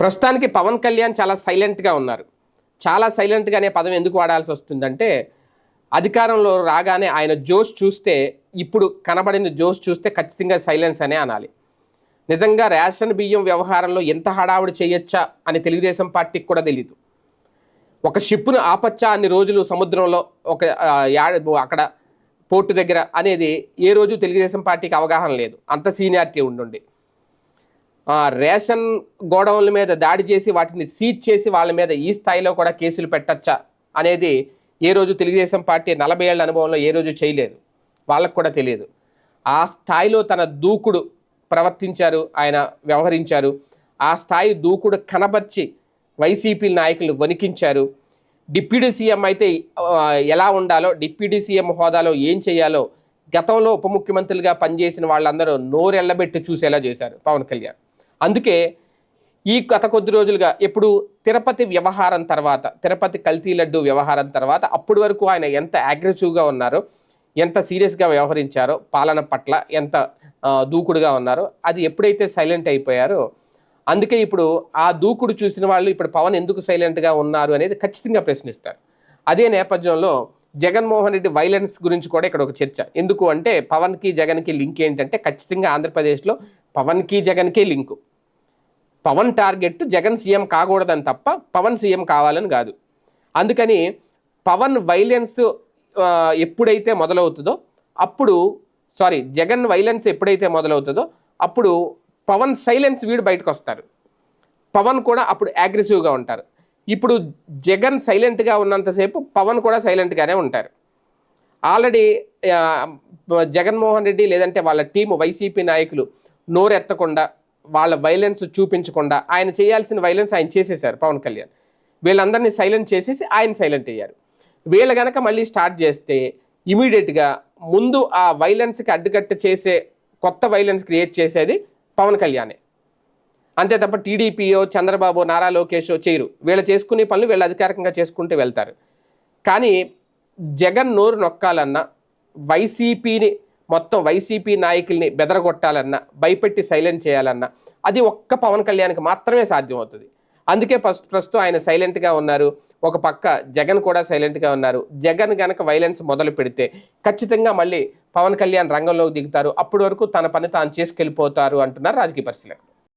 ప్రస్తుతానికి పవన్ కళ్యాణ్ చాలా సైలెంట్గా ఉన్నారు. చాలా సైలెంట్గా అనే పదం ఎందుకు వాడాల్సి వస్తుందంటే అధికారంలో రాగానే ఆయన జోష్ చూస్తే ఇప్పుడు కనబడిన జోష్ చూస్తే ఖచ్చితంగా సైలెన్స్ అనే అనాలి. నిజంగా రేషన్ బియ్యం వ్యవహారంలో ఎంత హడావుడి చేయొచ్చా అని తెలుగుదేశం పార్టీకి కూడా తెలియదు ఒక షిప్ను ఆపచ్చా అన్ని రోజులు సముద్రంలో ఒక అక్కడ పోర్టు దగ్గర అనేది ఏ రోజు తెలుగుదేశం పార్టీకి అవగాహన లేదు. అంత సీనియారిటీ ఉండుండి. రేషన్ గోడౌన్ల మీద దాడి చేసి వాటిని సీజ్ చేసి వాళ్ళ మీద ఈ స్థాయిలో కూడా కేసులు పెట్టచ్చా అనేది ఏ రోజు తెలుగుదేశం పార్టీ నలభై ఏళ్ళ అనుభవంలో ఏ రోజు చేయలేదు. వాళ్ళకు కూడా తెలియదు. ఆ స్థాయిలో తన దూకుడు ప్రవర్తించారు ఆయన వ్యవహరించారు. ఆ స్థాయి దూకుడు కనబర్చి వైసీపీ నాయకులు వణికించారు. డిప్యూటీ సీఎం అయితే ఎలా ఉండాలో డిప్యూటీ సీఎం హోదాలో ఏం చేయాలో గతంలో ఉప ముఖ్యమంత్రులుగా పనిచేసిన వాళ్ళందరూ నోరెళ్ళబెట్టి చూసేలా చేశారు పవన్ కళ్యాణ్. అందుకే ఈ గత కొద్ది రోజులుగా ఎప్పుడు తిరుపతి వ్యవహారం తర్వాత తిరుపతి కల్తీ లడ్డు వ్యవహారం తర్వాత అప్పటి వరకు ఆయన ఎంత అగ్రెసివ్గా ఉన్నారో ఎంత సీరియస్గా వ్యవహరించారో పాలన పట్ల ఎంత దూకుడుగా ఉన్నారో అది ఎప్పుడైతే సైలెంట్ అయిపోయారో అందుకే ఇప్పుడు ఆ దూకుడు చూసిన వాళ్ళు ఇప్పుడు పవన్ ఎందుకు సైలెంట్గా ఉన్నారు అనేది ఖచ్చితంగా ప్రశ్నిస్తారు. అదే నేపథ్యంలో జగన్మోహన్ రెడ్డి వైలెన్స్ గురించి కూడా ఇక్కడ ఒక చర్చ. ఎందుకు అంటే పవన్కి జగన్కి లింక్ ఏంటంటే ఖచ్చితంగా ఆంధ్రప్రదేశ్లో పవన్కి జగన్కి link. Pavan target Jagan CM కాకూడదని తప్ప పవన్ సీఎం కావాలని కాదు. అందుకని పవన్ వైలెన్స్ ఎప్పుడైతే మొదలవుతుందో అప్పుడు సారీ జగన్ వైలెన్స్ ఎప్పుడైతే మొదలవుతుందో అప్పుడు పవన్ సైలెన్స్ వీడు బయటకు వస్తారు పవన్ కూడా అప్పుడు అగ్రెసివ్గా ఉంటారు. ఇప్పుడు జగన్ సైలెంట్గా ఉన్నంతసేపు పవన్ కూడా సైలెంట్గానే ఉంటారు. ఆల్రెడీ జగన్మోహన్ రెడ్డి లేదంటే వాళ్ళ టీము వైసీపీ నాయకులు నోరెత్తకుండా వాళ్ళ వైలెన్స్ చూపించకుండా ఆయన చేయాల్సిన వైలెన్స్ ఆయన చేసేశారు పవన్ కళ్యాణ్. వీళ్ళందరినీ సైలెంట్ చేసేసి ఆయన సైలెంట్ అయ్యారు. వీళ్ళు గనక మళ్ళీ స్టార్ట్ చేస్తే ఇమీడియట్గా ముందు ఆ వైలెన్స్కి అడ్డుకట్ట చేసే కొత్త వైలెన్స్ క్రియేట్ చేసేది పవన్ కళ్యాణే. అంతే తప్ప టీడీపీయో చంద్రబాబు నారా లోకేషో చేయరు. వీళ్ళు చేసుకునే పనులు వీళ్ళు అధికారికంగా చేసుకుంటూ వెళ్తారు. కానీ జగన్ నోరు నొక్కాలన్నా వైసీపీని మొత్తం వైసీపీ నాయకుల్ని బెదరగొట్టాలన్నా భయపెట్టి సైలెంట్ చేయాలన్నా అది ఒక్క పవన్ కళ్యాణ్కి మాత్రమే సాధ్యమవుతుంది. అందుకే ఫస్ట్ ప్రస్తుతం ఆయన సైలెంట్గా ఉన్నారు. ఒక పక్క జగన్ కూడా సైలెంట్గా ఉన్నారు. జగన్ గనక వైలెన్స్ మొదలు పెడితే ఖచ్చితంగా మళ్ళీ పవన్ కళ్యాణ్ రంగంలోకి దిగుతారు. అప్పటి వరకు తన పని తాను చేసుకెళ్ళిపోతారు అంటున్నారు రాజకీయ పరిశీలకులు.